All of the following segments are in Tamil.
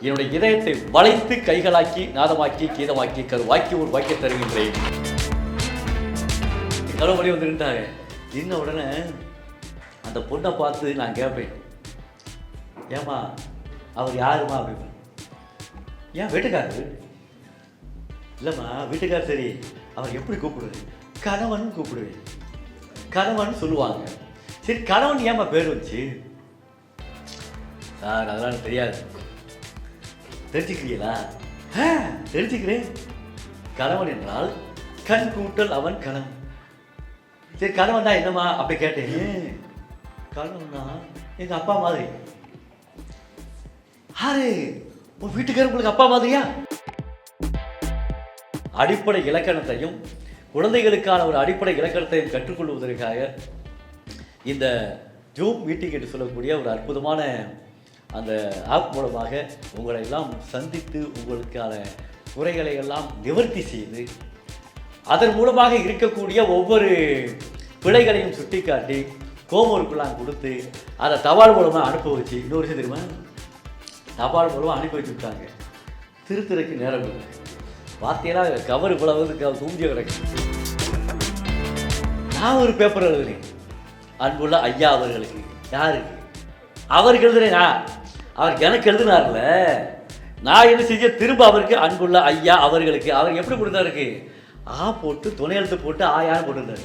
என்னுடைய இதயத்தை வளைத்து கைகளாக்கி நாதமாக்கி கீதமாக்கி கருவாக்கி ஒரு வாக்கி தருகின்றேன். கருவமணி வந்து நின்றாங்க நின்ன உடனே அந்த பொண்ணை பார்த்து நான் கேட்பேன் ஏமா அவர் யாருமா அப்படின்னு. ஏன் வீட்டுக்காரரு இல்லைம்மா வீட்டுக்கார் சரி. அவர் எப்படி கூப்பிடுவது கணவன் கூப்பிடுவேன். கணவன் சொல்லுவாங்க. சரி கணவன் ஏம்மா பேர் வச்சு சார் அதெல்லாம் தெரியாது. தெரிஞ்சுக்கிறீங்களா? தெரிஞ்சுக்கிறேன். கணவன் என்றால் கண் கூட்டல் அவன் கணவன். சரி கணவன் தான் என்னம்மா அப்படி கேட்டேன். கணவன்னா எங்க அப்பா மாதிரி. யாரு? உன் வீட்டுக்காரர் உங்களுக்கு அப்பா மாதிரியா? அடிப்படை இலக்கணத்தையும் குழந்தைகளுக்கான ஒரு அடிப்படை இலக்கணத்தையும் கற்றுக்கொள்வதற்காக இந்த ஜூம் மீட்டிங் என்று சொல்லக்கூடிய ஒரு அற்புதமான அந்த ஆப் மூலமாக உங்களை எல்லாம் சந்தித்து உங்களுக்கான குறைகளை எல்லாம் நிவர்த்தி செய்து அதன் மூலமாக இருக்கக்கூடிய ஒவ்வொரு பிழைகளையும் சுட்டிக்காட்டி கோமூருக்குலாம் கொடுத்து அதை தபால் மூலமாக அனுப்ப வச்சு இன்னொரு விஷயம் தெரியுமா? தபால் மூலமாக அனுப்பி வச்சு விட்டாங்க. திருத்துறைக்கு நேரம் இல்லை. பார்த்தீங்கன்னா கவர் இவ்வளவு தூஞ்சி கிடக்கு. நான் ஒரு பேப்பர் எழுதுனேன். அன்புள்ள ஐயா அவர்களுக்கு யாருக்கு? அவருக்கு எழுதுனேனா அவர் எனக்கு எழுதினார்ல? நான் என்ன செஞ்ச திரும்ப அவருக்கு அன்புள்ள ஐயா அவர்களுக்கு. அவர் எப்படி கொடுத்தாருக்கு? ஆ போட்டு துணை எழுத்து போட்டு ஆயான்னு போட்டிருந்தாரு.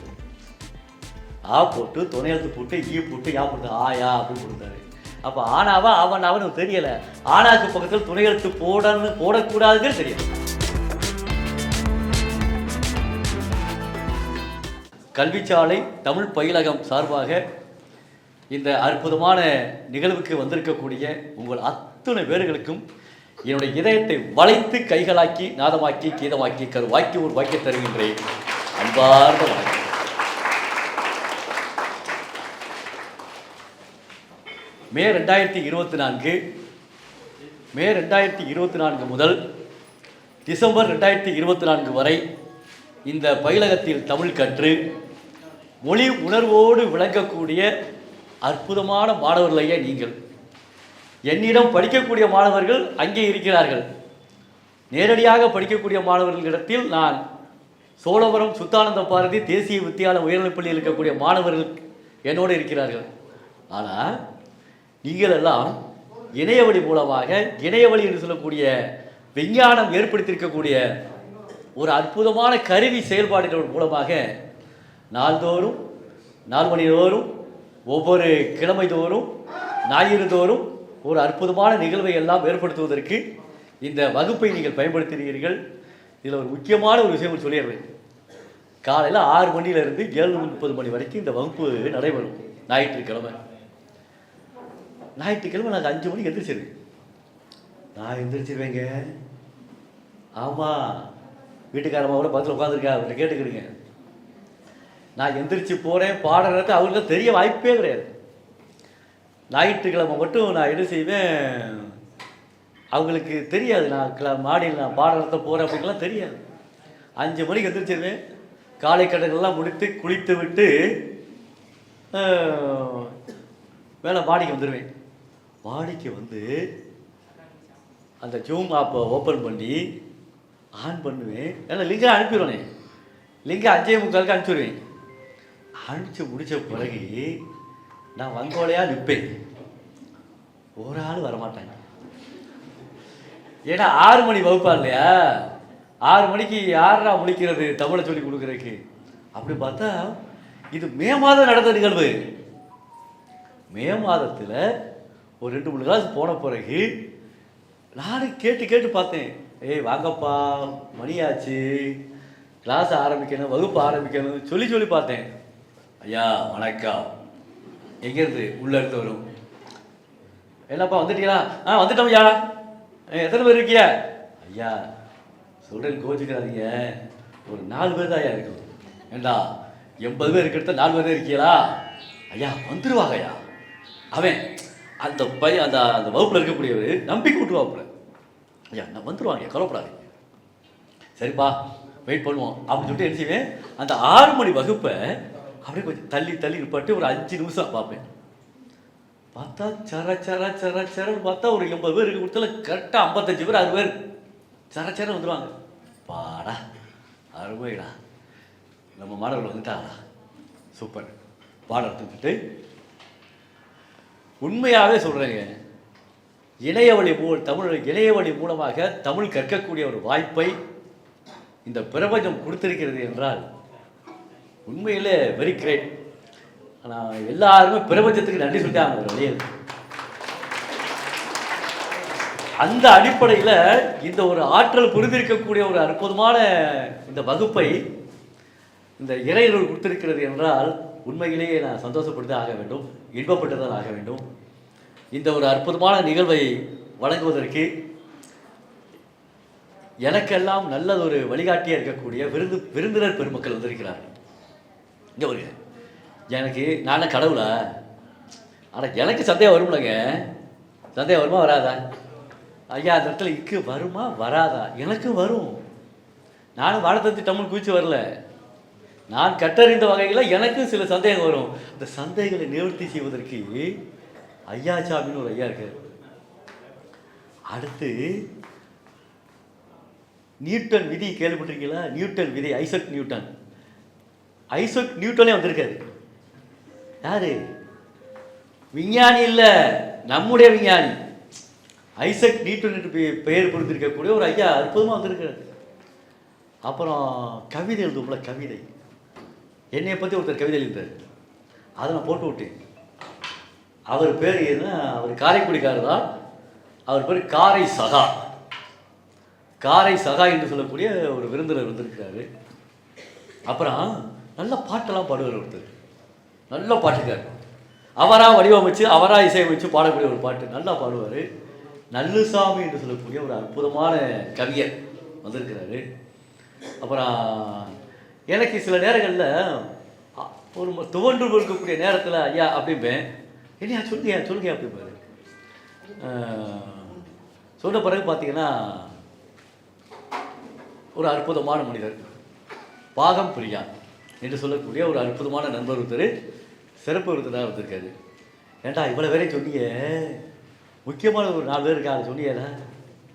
ஆ போட்டு துணை எழுத்து போட்டு ஈ போட்டு யா போட்டு ஆயா அப்படின்னு கொடுத்தாரு அப்போ ஆனாவா அவனாவா எனக்கு தெரியல. ஆனாக்கு பக்கத்தில் துணை எழுத்து போடன்னு போடக்கூடாதுன்னு தெரியல கல்விச்சாலை தமிழ் பயிலகம் சார்பாக இந்த அற்புதமான நிகழ்வுக்கு வந்திருக்கக்கூடிய உங்கள் அத்தனை பேர்களுக்கும் என்னுடைய இதயத்தை வளைத்து கைகளாக்கி நாதமாக்கி கீதமாக்கி கருவாக்கி ஒரு வாக்கி தருகின்றேன். அன்பார்ந்த வணக்கம். மே ரெண்டாயிரத்தி இருபத்தி நான்கு மே ரெண்டாயிரத்தி இருபத்தி நான்கு முதல் டிசம்பர் ரெண்டாயிரத்தி இருபத்தி நான்கு வரை இந்த பயிலகத்தில் தமிழ் கற்று மொழி உணர்வோடு விளங்கக்கூடிய அற்புதமான மாணவர்களையே நீங்கள். என்னிடம் படிக்கக்கூடிய மாணவர்கள் அங்கே இருக்கிறார்கள். நேரடியாக படிக்கக்கூடிய மாணவர்களிடத்தில் நான் சோழபுரம் சுத்தானந்த பாரதி தேசிய வித்தியாலய உயர்நிலைப் பள்ளியில் இருக்கக்கூடிய மாணவர்கள் என்னோடு இருக்கிறார்கள். ஆனால் நீங்கள் எல்லாம் இணையவழி மூலமாக இணையவழி என்று சொல்லக்கூடிய விஞ்ஞானம் ஏற்படுத்தியிருக்கக்கூடிய ஒரு அற்புதமான கருவி செயல்பாடுகள் மூலமாக நாள்தோறும் நாள் மணி தோறும் ஒவ்வொரு கிழமை தோறும் ஞாயிறு தோறும் ஒரு அற்புதமான நிகழ்வை எல்லாம் ஏற்படுத்துவதற்கு இந்த வகுப்பை நீங்கள் பயன்படுத்துகிறீர்கள் இதில் ஒரு முக்கியமான ஒரு விஷயம் சொல்லிடுறேன். காலையில் ஆறு மணியிலிருந்து ஏழு முப்பது மணி வரைக்கும் இந்த வகுப்பு நடைபெறும். ஞாயிற்றுக்கிழமை. ஞாயிற்றுக்கிழமை நாங்கள் அஞ்சு மணிக்கு எந்திரிச்சிருவேன் நான் எந்திரிச்சிருவேங்க. ஆமாம் வீட்டுக்காரமாக கூட பக்கத்தில் உட்காந்துருக்கா அவர்கிட்ட கேட்டுக்கிறீங்க. நான் எந்திரிச்சு போகிறேன் பாடுறதுக்கு நேரத்தில் அவங்களுக்கு தெரிய வாய்ப்பே கிடையாது. ஞாயிற்றுக்கிழமை மட்டும் நான் என்ன செய்வேன் அவங்களுக்கு தெரியாது. நான் கிள மாடியில் நான் பாடுறத போகிறேன் அப்படிங்கலாம் தெரியாது. அஞ்சு மணிக்கு எந்திரிச்சிருவேன். காலை கடன்கள்லாம் முடித்து குளித்து விட்டு ஆஹ், மேலே மாடிக்கு வந்துடுவேன் மாடிக்கு வந்து அந்த ஜூம் ஆப்பை ஓப்பன் பண்ணி ஆன் பண்ணுவேன். ஏன்னா லிங்கை அனுப்பிடுவேனே. லிங்கை அஞ்சே முக்காலுக்கு அனுப்பிச்சுடுவேன். அனுப்பிச்சு முடிச்ச பிறகு நான் வங்கோலையாக நிற்பேன் ஒரு ஆள் வரமாட்டாங்க. ஏன்னா ஆறு மணி வகுப்பா இல்லையா? ஆறு மணிக்கு யாரா முழிக்கிறது தமிழை சொல்லி கொடுக்குறதுக்கு? அப்படி பார்த்தா இது மே மாதம் நடந்த நிகழ்வு. மே மாதத்தில் ஒரு ரெண்டு மூணு கிளாஸ் போன பிறகு நானும் கேட்டு கேட்டு பார்த்தேன். ஏய் வாங்கப்பா மணியாச்சு. கிளாஸ் ஆரம்பிக்கணும் வகுப்பு ஆரம்பிக்கணும் சொல்லி சொல்லி பார்த்தேன். ஐயா வணக்கம். எங்கேருந்து உள்ளே இருந்து வரும்? என்னப்பா வந்துட்டீங்களா? ஆ வந்துட்டோம் ஐயா. எத்தனை பேர் இருக்கியா ஐயா சொல்கிறேன் கோச்சிக்கிறாதீங்க ஒரு நாலு பேர் தான் ஐயா இருக்கும். ஏண்டா எண்பது பேர் இருக்கிறத நாலு பேர் தான் இருக்கீங்களா? ஐயா வந்துடுவாங்க ஐயா. அவன் அந்த பையன் அந்த அந்த வகுப்பில் இருக்கக்கூடியவர் நம்பிக்கை விட்டுருவாப்புல ஐயா நான் வந்துடுவாங்க கவலைப்படாதீங்க. சரிப்பா வெயிட் பண்ணுவோம். அப்படின்னு சொல்லிட்டு என்ன செய்வேன்? அந்த ஆறு மணி வகுப்பை அப்படியே கொஞ்சம் தள்ளி தள்ளி நிப்பாட்டி ஒரு அஞ்சு நிமிஷம் பார்ப்பேன். பார்த்தா சர சர சர சரன்னு பார்த்தா ஒரு எண்பது பேருக்கு இருக்க. கொடுத்தால கரெக்டாக ஐம்பத்தஞ்சு பேர் அறுபது பேர். சர சர வந்துடுவாங்க பாடா அருமைடா. நம்ம மாணவர்கள் வந்துட்டாங்களா? சூப்பர். பாடம் எடுத்துக்கிட்டு உண்மையாகவே சொல்கிறேங்க இணையவழி மூ தமிழ் இணையவழி மூலமாக தமிழ் கற்கக்கூடிய ஒரு வாய்ப்பை இந்த பிரபஞ்சம் கொடுத்திருக்கிறது என்றால் உண்மையிலே வெரி கிரேட் ஆனால் எல்லாருமே பிரபஞ்சத்துக்கு நன்றி சொல்லிட்டாங்க ஒரு வழியில். அந்த அடிப்படையில் இந்த ஒரு ஆற்றல் புரிந்திருக்கக்கூடிய ஒரு அற்புதமான இந்த வகுப்பை இந்த இறையர்கள் கொடுத்திருக்கிறது என்றால் உண்மையிலேயே நான் சந்தோஷப்பட்டு ஆக வேண்டும் இன்பப்பட்டுதான் ஆக வேண்டும். இந்த ஒரு அற்புதமான நிகழ்வை வழங்குவதற்கு எனக்கெல்லாம் நல்லதொரு வழிகாட்டியாக இருக்கக்கூடிய விருந்து விருந்தினர் பெருமக்கள் வந்திருக்கிறார்கள். இங்கே வருங்க எனக்கு நானே கடவுளா? ஆனால் எனக்கு சந்தேகம் வரும்லங்க. சந்தேகம் வருமா வராதா? ஐயா அந்த இடத்துல இக்கு வருமா வராதா? எனக்கு வரும். நானும் வாழத்தந்தி தமிழ் குதிச்சு வரல. நான் கற்றறிந்த வகையில் எனக்கும் சில சந்தேகம் வரும். அந்த சந்தேகங்களை நிவர்த்தி செய்வதற்கு ஐயா சாமின்னு ஒரு ஐயா இருக்கார். அடுத்து நியூட்டன் விதி கேள்விப்பட்டிருக்கீங்களா? நியூட்டன் விதி ஐசக் நியூட்டன். ஐசக் நியூட்டனே வந்திருக்காரு. யாரு? விஞ்ஞானி இல்லை. நம்முடைய விஞ்ஞானி. ஐசக் நியூட்டன் என்று பெயர் கொடுத்திருக்கக்கூடிய ஒரு ஐயா அற்புதமாக வந்திருக்காரு. அப்புறம் கவிதை எழுதுவோம்ல கவிதை. என்னையை பற்றி ஒருத்தர் கவிதை எழுதிட்டார் அதை நான் போட்டு விட்டேன். அவர் பேர் என்ன? அவர் காரைக்குடிக்காரர் தான். அவர் பேர் காரை சகா. காரை சகா என்று சொல்லக்கூடிய ஒரு விருந்தினர் வந்திருக்கிறாரு. அப்புறம் நல்ல பாட்டெல்லாம் பாடுவார் ஒருத்தர். நல்ல பாட்டுக்கார். அவராக வடிவமைச்சு அவராக இசையமைச்சு பாடக்கூடிய ஒரு பாட்டு நல்லா பாடுவார். நல்லுசாமி என்று சொல்லக்கூடிய ஒரு அற்புதமான கவிஞர் வந்திருக்கிறாரு. அப்புறம் எனக்கு சில நேரங்களில் ஒரு துவண்டு இருக்கக்கூடிய நேரத்தில் ஐயா அப்படிம்பேன். என்னையா சொல்லுங்க சொல்லுங்க அப்படிம்பாரு. சொன்ன பிறகு பார்த்தீங்கன்னா ஒரு அற்புதமான மனிதர். பாகம் பிரியா என்று சொல்லக்கூடிய ஒரு அற்புதமான நண்பர் ஒருத்தர் சிறப்பு ஒருத்தராக வந்திருக்காரு. ஏன்டா இவ்வளோ பேரையும் சொன்னீங்க? முக்கியமான ஒரு நாலு பேர் இருக்காங்க சொன்னீங்களா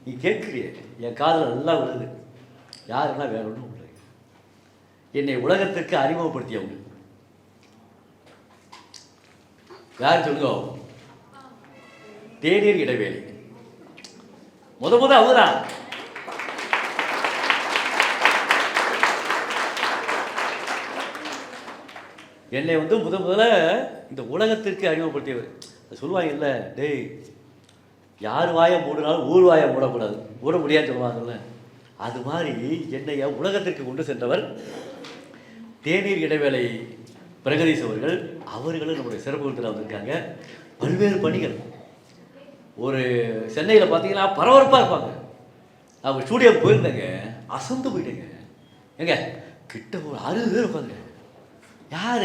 நீ கேட்குறிய என் காதில் நல்லா விழுது. யாருன்னா வேற ஒன்றும் இல்லை. என்னை உலகத்திற்கு அறிமுகப்படுத்தியவங்க யார் சொல்லுங்க? தேநீர் இடைவேளை. முத முத அவங்கதான் என்னை வந்து முத முதல்ல இந்த உலகத்திற்கு அறிமுகப்படுத்தியவர். அது சொல்லுவாங்கல்ல டேய் யார் வாயை மூடினாலும் ஊர் வாயை மூடக்கூடாது. மூட முடியாதுன்னு சொல்லுவாங்கல்ல. அது மாதிரி என்னைய உலகத்திற்கு கொண்டு சென்றவர் தேநீர் இடைவேளை பிரகதீஷ் அவர்கள். அவர்களும் நம்முடைய சிறப்பு விருந்தில் வந்திருக்காங்க. பல்வேறு பணிகள். ஒரு சென்னையில் பார்த்தீங்கன்னா பரபரப்பாக இருப்பாங்க. அவங்க ஸ்டூடியோ போயிருந்தேங்க. அசந்து போயிட்டேங்க. ஏங்க கிட்ட ஒரு அறுபது பேர் இருப்பாங்க யார்?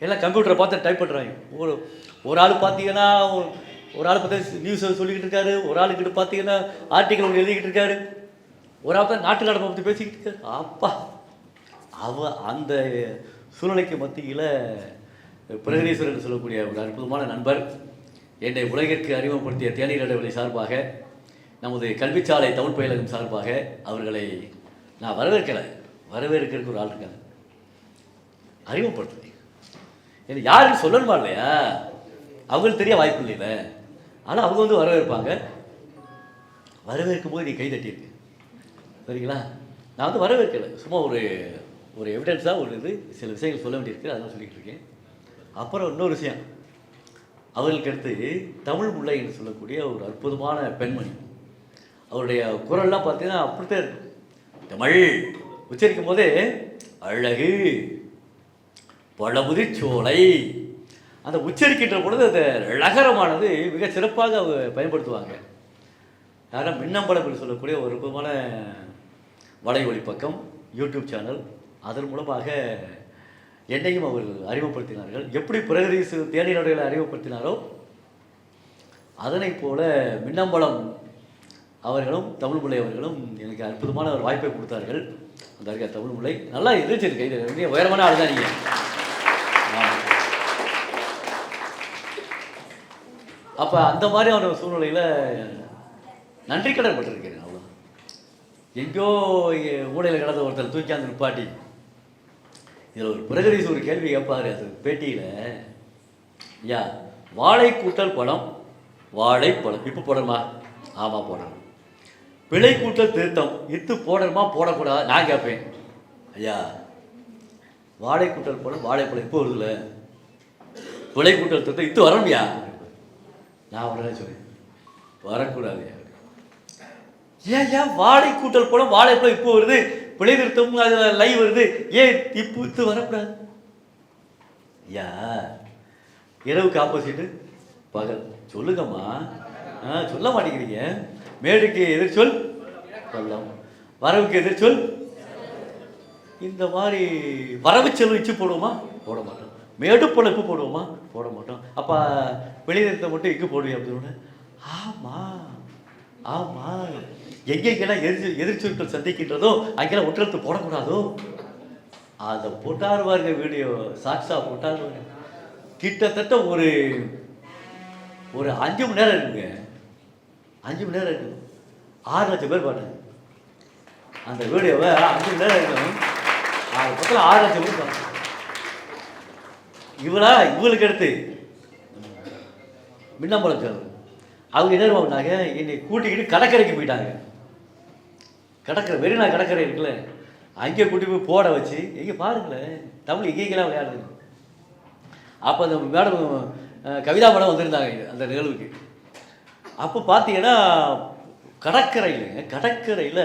எல்லாம் கம்ப்யூட்டரை பார்த்து டைப் பண்ணுறாங்க ஒரு ஒரு ஆள் பார்த்தீங்கன்னா ஒரு- ஆள் பார்த்து நியூஸ் சொல்லிக்கிட்டு இருக்காரு. ஒரு ஆளுக்கிட்ட பார்த்தீங்கன்னா ஆர்டிக்கல் ஒன்று எழுதிக்கிட்டு இருக்காரு. ஒரு ஆள் தான் நாட்டு நடப்பை பற்றி பேசிக்கிட்டு இருக்காரு. அப்பா! அவ அந்த சூழ்நிலைக்கு மத்தியில் பிரகதீஸ்வரர் சொல்லக்கூடிய ஒரு அற்புதமான நண்பர் என்னை உலகிற்கு அறிமுகப்படுத்திய தேநீர் இடைவெளி சார்பாக நமது கல்விச்சாலை தமிழ் பயிலகம் சார்பாக அவர்களை நான் வரவேற்கலை. வரவேற்கிறதுக்கு ஒரு ஆள் இருக்காங்க அறிமுகப்படுத்துது. எனக்கு யாருக்கு சொல்லணுமா இல்லையா? அவங்களுக்கு தெரிய வாய்ப்பு இல்லைல்ல. ஆனால் அவங்க வந்து வரவேற்பாங்க. வரவேற்கும் போது நீ கை தட்டியிருக்கு சரிங்களா? நான் வந்து வரவேற்கலை. சும்மா ஒரு ஒரு எவிடன்ஸாக ஒரு இது சில விஷயங்கள் சொல்ல வேண்டியிருக்கு. அதெல்லாம் சொல்லிக்கிட்டு இருக்கேன். அப்புறம் இன்னொரு விஷயம். அவர்களுக்கு அடுத்து தமிழ் முல்லை என்று சொல்லக்கூடிய ஒரு அற்புதமான பெண்மணி. அவருடைய குரல்லாம் பார்த்தீங்கன்னா அப்படித்தான் இருக்கும். தமிழ். உச்சரிக்கும் போதே அழகு. பழமுதிர் சோலை அந்த உச்சரிக்கின்ற பொழுது அந்த லகரமானது மிக சிறப்பாக அவங்க பயன்படுத்துவாங்க. யாரும் மின்னம்பலம் என்று சொல்லக்கூடிய ஒரு அற்புதமான வலைவழி பக்கம் யூடியூப் சேனல். அதன் மூலமாக என்னையும் அவர்கள் அறிமுகப்படுத்தினார்கள். எப்படி பிரகதீசு தேனியனுடைய அறிமுகப்படுத்தினாரோ அதனைப் போல மின்னம்பலம் அவர்களும் தமிழ்முலை அவர்களும் எனக்கு அற்புதமான ஒரு வாய்ப்பை கொடுத்தார்கள். அந்த இருக்க தமிழ்முல்லை நல்லா இருந்துச்சு இது இது உயரமான ஆள் தான் நீங்கள் அப்போ அந்த மாதிரியான சூழ்நிலையில் நன்றி கடன் பட்டிருக்கிறேன் அவ்வளோ எங்கேயோ ஊடையில் கிடந்த ஒருத்தர் தூக்கியாந்து நிப்பாட்டி. இதில் ஒரு பிரகதீஷ் ஒரு கேள்வி கேட்பாரு அது பேட்டியில். ஐயா வாழை கூட்டல் படம் வாழைப்பழம் இப்போ போடணுமா? ஆமாம் போடணும். பிழை கூட்டல் திருத்தம். இத்து போடணுமா போடக்கூடாது நான் கேட்பேன் ஐயா வாழை கூட்டல் படம் வாழைப்பழம். இப்போ வருதுல்ல பிழை கூட்டல் திருத்தம் இத்து வரணும்யா? நான் உடனே சொன்னேன் வரக்கூடாது ஏன் ஏன்? வாழை கூட்டல் படம் வாழைப்பழம் இப்போ வருது. பிழை நிறுத்தம் அதில் லைவ் வருது. ஏன் இப்போ இத்து வரக்கூடாது? ஐயா இரவுக்கு ஆப்போசிட்டு பகல். சொல்லுங்கம்மா. ஆ சொல்ல மாட்டேங்கிறீங்க. மேடுக்கு எதிர்ச்சொல் பள்ளம். வரவுக்கு எதிர்ச்சொல் இந்த மாதிரி வரவு செலவு வச்சு போடுவோமா? போட மாட்டோம். மேடு பொழைப்பு போடுவோமா? போட மாட்டோம். அப்போ வெளிநிறுத்த மட்டும் எங்கே போடுவேன் அப்படின்னு ஆமாம் ஆமாம் எங்கெங்கெல்லாம் எதிர் எதிர்ச்சொற்கள் சந்திக்கின்றதோ அங்கெல்லாம் ஒற்றெழுத்து போடக்கூடாதோ? அதை போட்டார் பாருங்க வீடியோ. சாட்சா போட்டார் கிட்டத்தட்ட ஒரு ஒரு அஞ்சு மணி நேரம் இருக்குங்க. அஞ்சு மணி நேரம் இருக்கும். ஆறு லட்சம் பேர் பாட்டாங்க அந்த வீடியோவை அஞ்சு மணி நேரம் இருக்கும். அது பக்கத்தில் ஆறு லட்சம் பேர் பார்த்தாங்க இவளா இவளுக்கு எடுத்து மின்னம்பலம் சார் அவங்க என்ன பண்ணாங்க? என்னை கூட்டிக்கிட்டு கடற்கரைக்கு போயிட்டாங்க. கடற்கரை மெரினா கடற்கரை இருக்குல்ல. அங்கே கூட்டி போய் போட வச்சு எங்கே பாருங்களேன் தமிழ் எங்கெங்கெல்லாம் விளையாடுது. அப்போ அந்த மேடம் கவிதா மேடம் வந்திருந்தாங்க அந்த நிகழ்வுக்கு. அப்போ பார்த்தீங்கன்னா கடற்கரையில் கடற்கரையில்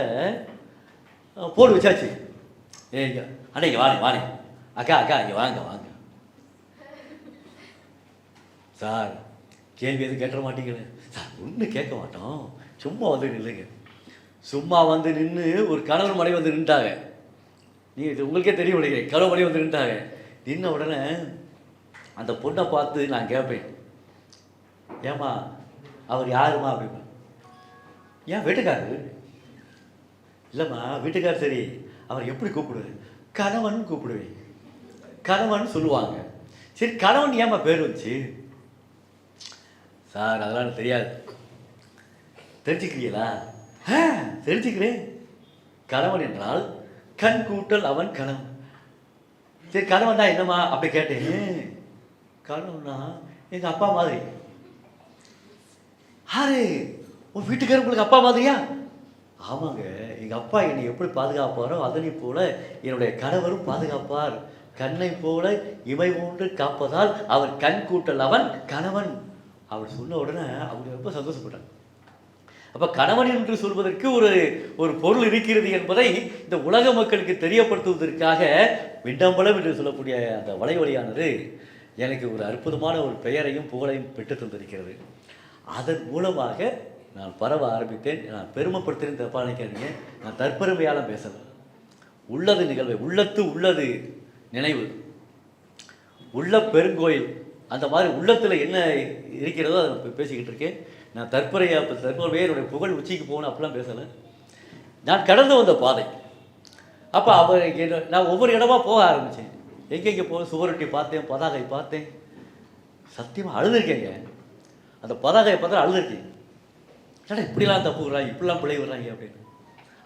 அஹ், போடு வச்சாச்சு. ஏங்க அண்ணா இங்கே வாங்க வாங்க அக்கா அக்கா இங்கே வாங்க வாங்க. சார் கேள்வி எதுவும் கேட்டுற மாட்டேங்கிறேன் சார் ஒன்றும் கேட்க மாட்டோம். சும்மா வந்து நில்லுங்க. சும்மா வந்து நின்று ஒரு கணவர் மனைவி வந்து நின்ட்டாங்க. நீ இது உங்களுக்கே தெரிய முடியல கணவர் மனைவி வந்து நின்ட்டாங்க. நின்ன உடனே அந்த பொண்ணை பார்த்து நான் கேட்பேன் ஏம்மா அவர் யாருமா அப்படிமா ஏன் வீட்டுக்காரரு இல்லைம்மா வீட்டுக்கார் சரி. அவர் எப்படி கூப்பிடுவேன்? கணவன் கூப்பிடுவேன். கணவன் சொல்லுவாங்க. சரி கணவன் ஏம்மா பேர் வச்சு சார் அதெல்லாம் எனக்கு தெரியாது. தெரிஞ்சுக்கிறீங்களா? தெரிஞ்சுக்கிறேன். கணவன் என்றால் கண் கூட்டல் அவன் கணவன் சரி கணவன் தான் என்னம்மா அப்படி கேட்டேன். கணவனா எங்கள் அப்பா மாதிரி. ஆறு உன் வீட்டுக்காரர் உங்களுக்கு அப்பா மாதிரியா? ஆமாங்க எங்கள் அப்பா என்னை எப்படி பாதுகாப்பாரோ அதனை போல என்னுடைய கணவரும் பாதுகாப்பார். கண்ணை போல இமை போன்று காப்பதால் அவர் கண் கூட்டல் அவன் கணவன். அவர் சொன்ன உடனே அவங்க ரொம்ப சந்தோஷப்பட்டாங்க அப்போ கணவன் என்று சொல்வதற்கு ஒரு ஒரு பொருள் இருக்கிறது என்பதை இந்த உலக மக்களுக்கு தெரியப்படுத்துவதற்காக விண்டம்பலம் என்று சொல்லக்கூடிய அந்த வலைவழியானது எனக்கு ஒரு அற்புதமான ஒரு பெயரையும் புகழையும் பெற்று தந்திருக்கிறது. அதன் மூலமாக நான் பரவ ஆரம்பித்தேன். நான் பெருமைப்படுத்துகிறேன் தப்பாக நினைக்காதீங்க நான் தற்பெருமையால பேசல உள்ளது நிகழ்வு. உள்ளத்து உள்ளது நினைவு. உள்ள பெருங்கோயில். அந்த மாதிரி உள்ளத்தில் என்ன இருக்கிறதோ அதை நான் பேசிக்கிட்டு இருக்கேன். நான் தற்பறையா இப்போ என்னுடைய புகழ் உச்சிக்கு போகணும் அப்படிலாம் பேசலை. நான் கடந்து வந்த பாதை. அப்போ அவர் நான் ஒவ்வொரு இடமா போக ஆரம்பித்தேன் எங்கெங்கே போக சுவரொட்டி பார்த்தேன் பதாகை பார்த்தேன். சத்தியமாக அழுதுருக்கேங்க. அந்த பதாகையை பார்த்தா அழுதுருக்கேன். ஏன்னா இப்படிலாம் தப்பு விடுறாங்க இப்படிலாம் பிழை விடுறாங்க அப்படின்னு.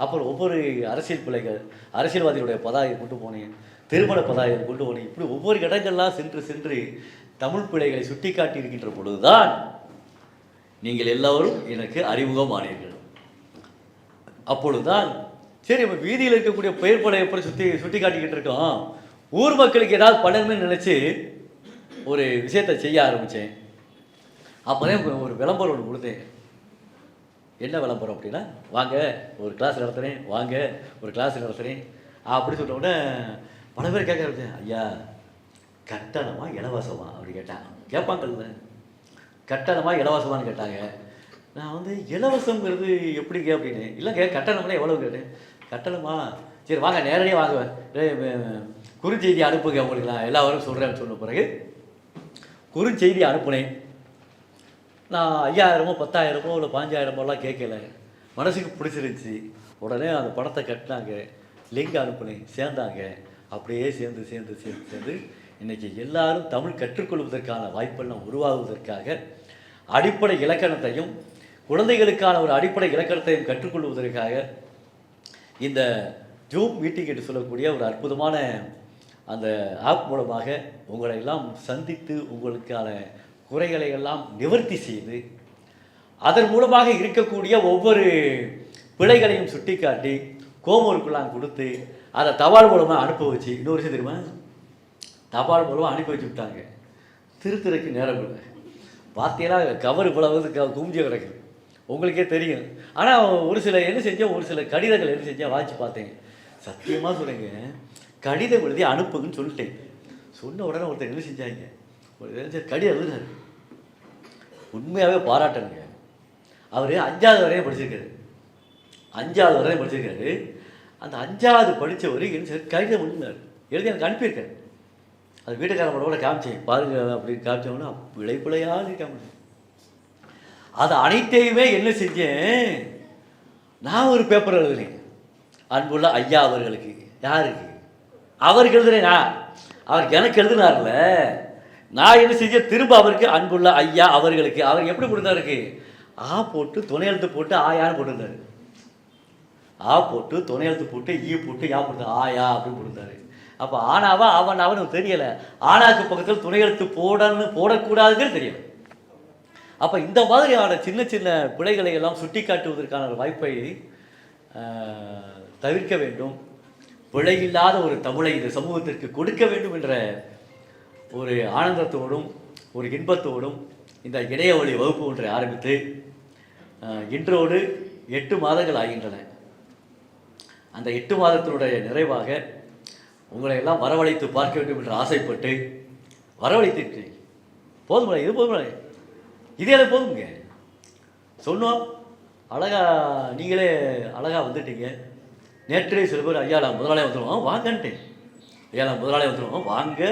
அப்புறம் ஒவ்வொரு அரசியல் பிள்ளைகள் அரசியல்வாதிகளுடைய பதாகையை கொண்டு போனேன். திருமண பதாயம் கொண்டு ஒன்று இப்படி ஒவ்வொரு இடங்கள்லாம் சென்று சென்று தமிழ் பிள்ளைகளை சுட்டி காட்டியிருக்கின்ற பொழுதுதான் நீங்கள் எல்லோரும் எனக்கு அறிமுகமானீர்கள். அப்பொழுதுதான் சரி நம்ம வீதியில் இருக்கக்கூடிய பெயர் படையை எப்படி சுற்றி சுட்டி காட்டிக்கிட்டு இருக்கோம்? ஊர் மக்களுக்கு ஏதாவது பண்ணணும்னு நினச்சி ஒரு விஷயத்தை செய்ய ஆரம்பித்தேன் அப்போதான் ஒரு விளம்பரம் ஒன்று கொடுத்தேன். என்ன விளம்பரம் அப்படின்னா வாங்க ஒரு கிளாஸ் நடத்துகிறேன் வாங்க ஒரு கிளாஸ் நடத்துகிறேன் அப்படி சொன்ன உடனே பல பேர் கேட்கறது ஐயா கட்டணமா இலவசமா? அப்படி கேட்டாங்க. கேட்பாங்கல்ல கட்டணமா இலவசமான்னு கேட்டாங்க. நான் வந்து இலவசங்கிறது எப்படிங்க அப்படின்னு. இல்லைங்க கட்டணம்னா எவ்வளவு கேட்டேன். கட்டணமா? சரி வாங்க நேரடியாக வாங்குவேன். குறுஞ்செய்தி அனுப்புங்க உங்களுக்கு நான் எல்லாரும் சொல்கிறேன்னு சொன்ன பிறகு குறுஞ்செய்தி அனுப்புனேன். நான் ஐயாயிரமோ பத்தாயிரமோ இல்லை பாஞ்சாயிரமோலாம் கேட்கல. மனசுக்கு பிடிச்சிருந்துச்சி. உடனே அந்த படத்தை கட்டினாங்க. லிங்க் அனுப்புனேன். சேர்ந்தாங்க. அப்படியே சேர்ந்து சேர்ந்து சேர்ந்து சேர்ந்து இன்றைக்கி எல்லாரும் தமிழ் கற்றுக்கொள்வதற்கான வாய்ப்பெல்லாம் உருவாகுவதற்காக அடிப்படை இலக்கணத்தையும் குழந்தைகளுக்கான ஒரு அடிப்படை இலக்கணத்தையும் கற்றுக்கொள்வதற்காக இந்த ஜூம் மீட்டிங் என்று சொல்லக்கூடிய ஒரு அற்புதமான அந்த ஆப் மூலமாக உங்களை எல்லாம் சந்தித்து உங்களுக்கான குறைகளை எல்லாம் நிவர்த்தி செய்து அதன் மூலமாக இருக்கக்கூடிய ஒவ்வொரு பிழைகளையும் சுட்டிக்காட்டி கோமோருக்குலாம் கொடுத்து அதை தபால் மூலமாக அனுப்ப வச்சு இன்னொரு விஷயம் தெரியுமா? தபால் மூலமாக அனுப்பி வச்சு விட்டாங்க. திருத்துறைக்கு நேரம் இல்லை பார்த்தீங்கன்னா கவர் இவ்வளவு க குமிஞ்சு கிடக்குது உங்களுக்கே தெரியும். ஆனால் ஒரு சில என்ன செஞ்சேன் ஒரு சில கடிதங்கள் என்ன செஞ்சேன் வாட்சி பார்த்தேன். சத்தியமாக சொல்லுங்க கடிதம் எழுதி அனுப்புங்கன்னு சொல்லிட்டேன். சொன்ன உடனே ஒருத்தர் என்ன செஞ்சாங்க? ஒரு கடிதம் எழுதுனாரு. உண்மையாகவே பாராட்டணுங்க. அவர் அஞ்சாவது வரையும் படிச்சிருக்காரு. அஞ்சாவது வரையும் படிச்சிருக்காரு. அந்த அஞ்சாவது படித்தவர் என்ன சரி கடிதம் எழுதினார் எழுதி எனக்கு அனுப்பியிருக்காரு அது வீட்டுக்காரங்களோட கூட காமிச்சேன். பாருங்க அப்படின்னு காமிச்சோம்னா பிழை பிழையாக காமிச்சேன். அது அனைத்தையுமே என்ன செஞ்சேன்? நான் ஒரு பேப்பர் எழுதுனேன். அன்புள்ள ஐயா அவர்களுக்கு. யாருக்கு? அவருக்கு எழுதுனேன் நான். அவர் எனக்கு எழுதினார்ல. நான் என்ன செஞ்சேன்? திரும்ப அவருக்கு அன்புள்ள ஐயா அவர்களுக்கு. அவர் எப்படி கொடுத்தாருக்கு ஆ போட்டு துணை எழுத்து போட்டு ஆயான்னு போட்டிருந்தாரு. ஆ போட்டு துணை எழுத்து போட்டு ஈ போட்டு யா போட்டு ஆயா அப்படின்னு போட்டிருந்தாரு. அப்போ ஆனாவா அவன் அவனுக்கு தெரியலை. ஆனாக்கு பக்கத்தில் துணை எழுத்து போடணும் போடக்கூடாதுன்னு தெரியல. அப்போ இந்த மாதிரியான சின்ன சின்ன பிழைகளை எல்லாம் சுட்டி காட்டுவதற்கான வாய்ப்பை தவிர்க்க வேண்டும். பிழையில்லாத ஒரு தமிழை இந்த சமூகத்திற்கு கொடுக்க வேண்டும் என்ற ஒரு ஆனந்தத்தோடும் ஒரு இன்பத்தோடும் இந்த இணைய வழி வகுப்பு ஒன்றை ஆரம்பித்து இன்றோடு எட்டு மாதங்கள் ஆகின்றன. அந்த எட்டு மாதத்தினுடைய நிறைவாக உங்களை எல்லாம் வரவழைத்து பார்க்க வேண்டும் என்று ஆசைப்பட்டு வரவழைத்து போதுமில்லை இது போதுமில்லை இதே எனக்கு போதுங்க. சொன்னோம். அழகா நீங்களே அழகா வந்துட்டீங்க. நேற்றே சில பேர் ஐயா நான் முதலாளி வந்துடுவோம் வாங்கன்ட்டு ஐயா நான் முதலாளி வந்துடுவோம் வாங்க.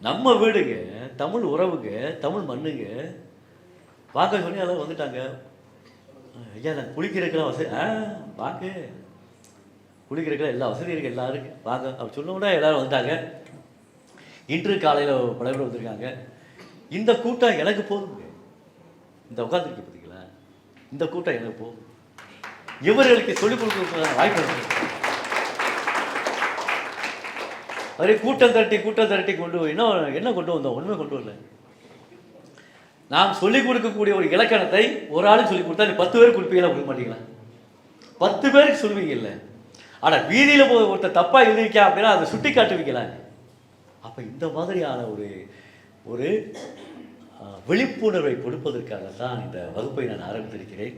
நம்ம வீடுங்க தமிழ் உறவுங்க தமிழ் மண்ணுங்க. வாங்க சொல்லி எல்லாம் வந்துட்டாங்க. ஐயா நான் குளிக்கிறதுக்கெல்லாம் வசதி ஆ வாங்க. குளிக்கிறதுக்கெல்லாம் எல்லா வசதியும் இருக்குது எல்லாம் இருக்குது வாங்க. அப்படி சொன்னோம்னா எல்லோரும் வந்தாங்க வந்துட்டாங்க. இன்று காலையில் பல பேர் வந்திருக்காங்க. இந்த கூட்டம் எனக்கு போதுங்க இந்த உட்காந்துருக்கு பார்த்தீங்களா இந்த கூட்டம் எனக்கு போதும். இவர்களுக்கு சொல்லிக் கொடுக்க வாய்ப்பு இருக்கு. அதே கூட்டம் திரட்டி கூட்டம் திரட்டி கொண்டு என்ன என்ன கொண்டு வந்தோம்? ஒன்றுமே கொண்டு வரல. நாம் சொல்லிக் கொடுக்கக்கூடிய ஒரு இலக்கணத்தை ஒரு ஆளுக்கு சொல்லிக் கொடுத்தா நீ பத்து பேருக்கு கொடுப்பீங்களா கொடுக்க மாட்டீங்களா? பத்து பேருக்கு சொல்லுவீங்கல்ல ஆனால் வீதியில் போய் ஒருத்தர் தப்பாக எழுதிருக்கா அப்படின்னா அதை சுட்டி காட்டுவீங்களா அப்போ இந்த மாதிரியான ஒரு ஒரு விழிப்புணர்வை கொடுப்பதற்காக தான் இந்த வகுப்பை நான் ஆரம்பித்திருக்கிறேன்.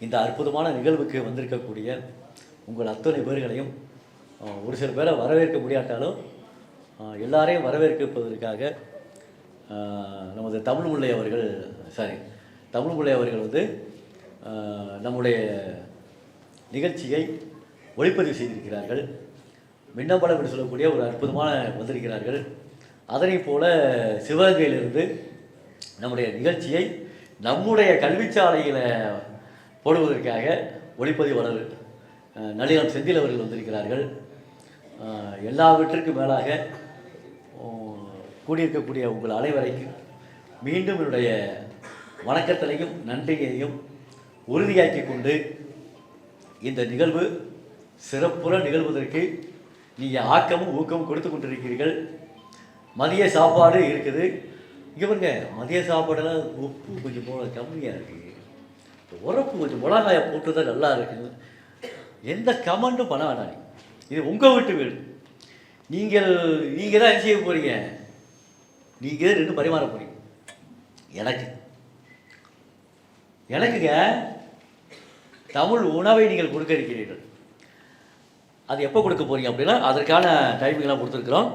இந்த அற்புதமான நிகழ்வுக்கு வந்திருக்கக்கூடிய உங்கள் அத்தனை பேர்களையும் ஒரு சில பேரை வரவேற்க முடியாட்டாலும் எல்லாரையும் வரவேற்கப்பதற்காக நமது தமிழ் முல்லை அவர்கள் சாரி தமிழ் முல்லை அவர்கள் வந்து நம்முடைய நிகழ்ச்சியை ஒளிப்பதிவு செய்திருக்கிறார்கள். மின்னம்பலம் என்று சொல்லக்கூடிய ஒரு அற்புதமான வந்திருக்கிறார்கள். அதனை போல சிவகங்கையிலிருந்து நம்முடைய நிகழ்ச்சியை நம்முடைய கல்விச்சாலையில் போடுவதற்காக ஒளிப்பதிவாளர் நளினம் செந்தில் அவர்கள் வந்திருக்கிறார்கள். எல்லாவற்றிற்கும் மேலாக கூடியிருக்கக்கூடிய உங்கள் அனைவரைக்கும் மீண்டும் என்னுடைய வணக்கத்திலையும் நன்றியையும் உறுதியாக்கி கொண்டு இந்த நிகழ்வு சிறப்புற நிகழ்வதற்கு நீங்கள் ஆக்கமும் ஊக்கமும் கொடுத்து கொண்டிருக்கிறீர்கள். மதிய சாப்பாடு இருக்குது. இங்கே பாருங்க மதிய சாப்பாடெல்லாம் உப்பு கொஞ்சம் போல கம்மியாக இருக்குது உரப்பு கொஞ்சம் மிளகாயை போட்டு தான் நல்லா இருக்குது எந்த கமெண்ட்டும் பண்ண வேண்டாம் இது உங்கள் வீட்டு வீடு. நீங்கள் நீங்கள் தான் செய்ய போகிறீங்க நீங்கள் தான் ரெண்டு பரிமாற போகிறீங்க எனக்கு. எனக்குங்க தமிழ் உணவை நீங்கள் கொடுக்க இருக்கிறீர்கள். அது எப்போ கொடுக்க போறீங்க அப்படின்னா அதற்கான டைமிங்லாம் கொடுத்துருக்குறோம்.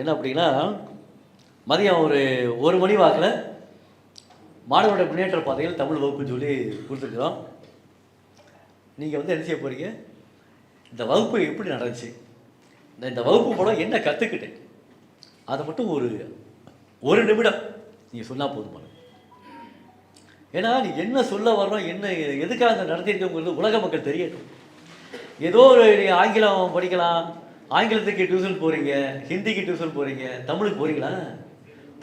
என்ன அப்படின்னா மதியம் ஒரு ஒரு மணி வாக்கில் மாணவரோட முன்னேற்ற பாதையில் தமிழ் வகுப்புன்னு சொல்லி கொடுத்துருக்குறோம். நீங்கள் வந்து என்ன செய்ய போகிறீங்க இந்த வகுப்பு எப்படி நடந்துச்சு? இந்த இந்த வகுப்பு மூலம் என்ன கற்றுக்கிட்டேன் அதை மட்டும் ஒரு ஒரு நிமிடம். நீங்கள் சொன்னால் போதுமான ஏன்னா நீ என்ன சொல்ல வர்றோம் என்ன எதுக்காக நடத்தியிருக்கோங்கிறது உலக மக்கள் தெரியட்டும். ஏதோ ஒரு நீ ஆங்கிலம் படிக்கலாம் ஆங்கிலத்துக்கு டியூஷன் போகிறீங்க ஹிந்திக்கு டியூஷன் போகிறீங்க தமிழுக்கு போகிறீங்களா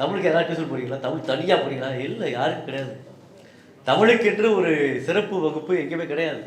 தமிழுக்கு எதாவது டியூஷன் போகிறீங்களா தமிழ் தனியாக போகிறீங்களா இல்லை யாருக்கும் கிடையாது. தமிழுக்கென்று ஒரு சிறப்பு வகுப்பு எங்கேயுமே கிடையாது.